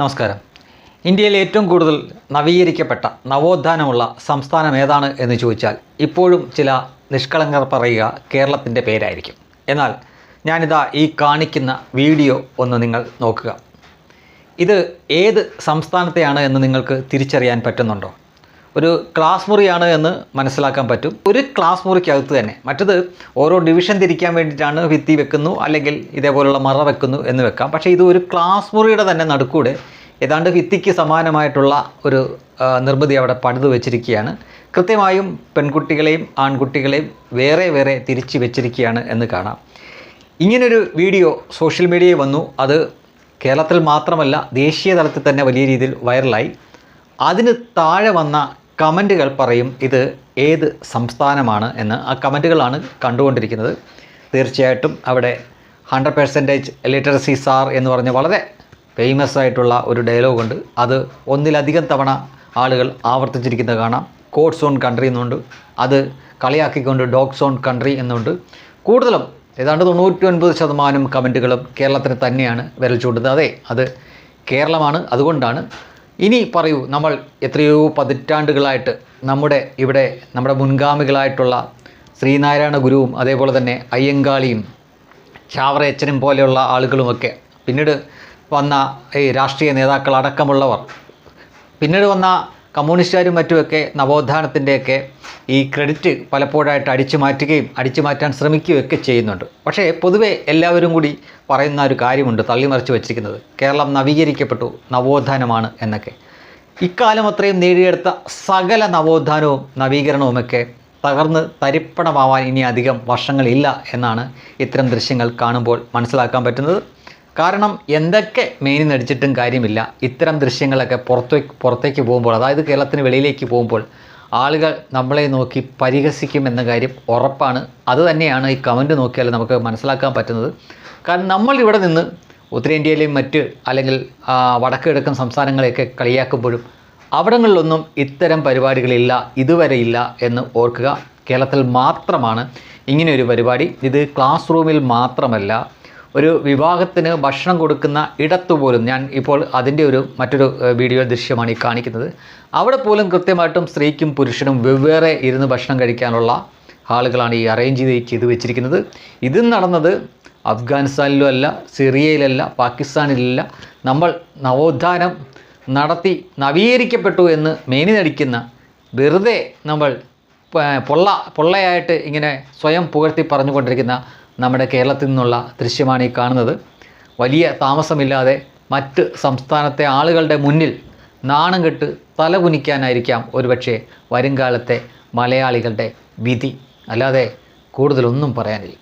നമസ്കാരം. ഇന്ത്യയിൽ ഏറ്റവും കൂടുതൽ നവീകരിക്കപ്പെട്ട നവോത്ഥാനമുള്ള സംസ്ഥാനം ഏതാണ് എന്ന് ചോദിച്ചാൽ ഇപ്പോഴും ചില നിഷ്കളങ്കർ പറയുക കേരളത്തിന്റെ പേരായിരിക്കും. എന്നാൽ ഞാനിതാ ഈ കാണിക്കുന്ന വീഡിയോ ഒന്ന് നിങ്ങൾ നോക്കുക. ഇത് ഏത് സംസ്ഥാനത്തെയാണ് എന്ന് നിങ്ങൾക്ക് തിരിച്ചറിയാൻ പറ്റുന്നുണ്ടോ? ഒരു ക്ലാസ് മുറിയാണ് എന്ന് മനസ്സിലാക്കാൻ പറ്റും. ഒരു ക്ലാസ് മുറിക്കകത്ത് തന്നെ മറ്റത് ഓരോ ഡിവിഷൻ തിരിക്കാൻ വേണ്ടിയിട്ടാണ് ഭിത്തി വെക്കുന്നു അല്ലെങ്കിൽ ഇതേപോലുള്ള മറ വെക്കുന്നു എന്ന് വെക്കാം. പക്ഷേ ഇത് ഒരു ക്ലാസ് മുറിയുടെ തന്നെ നടുക്കൂടെ ഏതാണ്ട് ഭിത്തിക്ക് സമാനമായിട്ടുള്ള ഒരു നിർമ്മിതി അവിടെ പണിത് വെച്ചിരിക്കുകയാണ്. കൃത്യമായും പെൺകുട്ടികളെയും ആൺകുട്ടികളെയും വേറെ വേറെ തിരിച്ച് വെച്ചിരിക്കുകയാണ് എന്ന് കാണാം. ഇങ്ങനൊരു വീഡിയോ സോഷ്യൽ മീഡിയയിൽ വന്നു. അത് കേരളത്തിൽ മാത്രമല്ല ദേശീയ തലത്തിൽ തന്നെ വലിയ രീതിയിൽ വൈറലായി അതിന് താഴെ വന്ന കമന്റുകൾ പറയും ഇത് ഏത് സംസ്ഥാനമാണ് എന്ന് ആ കമന്റുകളാണ് കണ്ടുകൊണ്ടിരിക്കുന്നത്. തീർച്ചയായിട്ടും അവിടെ ഹൺഡ്രഡ് പെർസെന്റേജ് ലിറ്ററസി സാർ എന്ന് പറഞ്ഞ വളരെ ഫേമസ് ആയിട്ടുള്ള ഒരു ഡയലോഗ് ഉണ്ട്. അത് ഒന്നിലധികം തവണ ആളുകൾ ആവർത്തിച്ചിരിക്കുന്നത് കാണാം. കോഡ്സ് ഓൺ കൺട്രി എന്നുണ്ട്. അത് കളിയാക്കിക്കൊണ്ട് ഡോഗ്സ് ഓൺ കൺട്രി എന്നുണ്ട്. കൂടുതലും ഏതാണ്ട് തൊണ്ണൂറ്റി ഒൻപത് ശതമാനം കമന്റുകളും കേരളത്തിന് തന്നെയാണ് വിരൽ ചൂണ്ടുന്നത്. അതെ അത് കേരളമാണ്. അതുകൊണ്ടാണ് ഇനി പറയൂ നമ്മൾ എത്രയോ പതിറ്റാണ്ടുകളായിട്ട് നമ്മുടെ ഇവിടെ നമ്മുടെ മുൻഗാമികളായിട്ടുള്ള ശ്രീനാരായണ ഗുരുവും അതേപോലെ തന്നെ അയ്യങ്കാളിയും ചാവറയച്ചനും പോലെയുള്ള ആളുകളുമൊക്കെ പിന്നീട് വന്ന ഈ രാഷ്ട്രീയ നേതാക്കൾ അടക്കമുള്ളവർ പിന്നീട് വന്ന കമ്മ്യൂണിസ്റ്റുകാരും മറ്റുമൊക്കെ നവോത്ഥാനത്തിന്റെയൊക്കെ ഈ ക്രെഡിറ്റ് പലപ്പോഴായിട്ട് അടിച്ചു മാറ്റുകയും അടിച്ചു മാറ്റാൻ ശ്രമിക്കുകയൊക്കെ ചെയ്യുന്നുണ്ട്. പക്ഷേ പൊതുവേ എല്ലാവരും കൂടി പറയുന്ന ഒരു കാര്യമുണ്ട് തള്ളിമറിച്ച് വച്ചിരിക്കുന്നത്. കേരളം നവീകരിക്കപ്പെട്ടു നവോത്ഥാനമാണ് എന്നൊക്കെ. ഇക്കാലം അത്രയും നേടിയെടുത്ത സകല നവോത്ഥാനവും നവീകരണവുമൊക്കെ തകർന്ന് തരിപ്പണമാവാൻ ഇനി അധികം വർഷങ്ങളില്ല എന്നാണ് ഇത്തരം ദൃശ്യങ്ങൾ കാണുമ്പോൾ മനസ്സിലാക്കാൻ പറ്റുന്നത്. കാരണം എന്തൊക്കെ മെയിൻ നടിച്ചിട്ടും കാര്യമില്ല. ഇത്തരം ദൃശ്യങ്ങളൊക്കെ പുറത്തേക്ക് പുറത്തേക്ക് പോകുമ്പോൾ അതായത് കേരളത്തിന് വെളിയിലേക്ക് പോകുമ്പോൾ ആളുകൾ നമ്മളെ നോക്കി പരിഹസിക്കുമെന്ന കാര്യം ഉറപ്പാണ്. അത് തന്നെയാണ് ഈ കമന്റ് നോക്കിയാൽ നമുക്ക് മനസ്സിലാക്കാൻ പറ്റുന്നത്. കാരണം നമ്മൾ ഇവിടെ നിന്ന് ഉത്തരേന്ത്യയിലെയും മറ്റ് അല്ലെങ്കിൽ വടക്ക് കിഴക്കൻ സംസ്ഥാനങ്ങളെയൊക്കെ കളിയാക്കുമ്പോഴും അവിടങ്ങളിലൊന്നും ഇത്തരം പരിപാടികളില്ല ഇതുവരെ ഇല്ല എന്ന് ഓർക്കുക കേരളത്തിൽ മാത്രമാണ് ഇങ്ങനെയൊരു പരിപാടി. ഇത് ക്ലാസ് റൂമിൽ മാത്രമല്ല ഒരു വിവാഹത്തിന് ഭക്ഷണം കൊടുക്കുന്ന ഇടത്ത് പോലും ഞാൻ ഇപ്പോൾ അതിന്റെ ഒരു മറ്റൊരു വീഡിയോ ദൃശ്യമാണ് ഈ കാണിക്കുന്നത്. അവിടെ പോലും കൃത്യമായിട്ടും സ്ത്രീക്കും പുരുഷനും വെവ്വേറെ ഇരുന്ന് ഭക്ഷണം കഴിക്കാനുള്ള ആളുകളാണ് ഈ അറേഞ്ച് ചെയ്ത് ചെയ്ത് വെച്ചിരിക്കുന്നത്. ഇത് നടന്നത് അഫ്ഗാനിസ്ഥാനിലും അല്ല സിറിയയിലല്ല പാകിസ്ഥാനിലല്ല. നമ്മൾ നവോത്ഥാനം നടത്തി നവീകരിക്കപ്പെട്ടു എന്ന് മേനി നടിക്കുന്ന വെറുതെ നമ്മൾ പൊള്ള പൊള്ളയായിട്ട് ഇങ്ങനെ സ്വയം പുകഴ്ത്തി പറഞ്ഞുകൊണ്ടിരിക്കുന്ന നമ്മുടെ കേരളത്തിൽ നിന്നുള്ള ദൃശ്യമാണ് ഈ കാണുന്നത്. വലിയ താമസമില്ലാതെ മറ്റ് സംസ്ഥാനത്തെ ആളുകളുടെ മുന്നിൽ നാണം കെട്ട് തലകുനിക്കാനായിരിക്കാം ഒരുപക്ഷെ വരുംകാലത്തെ മലയാളികളുടെ വിധി. അല്ലാതെ കൂടുതലൊന്നും പറയാനില്ല.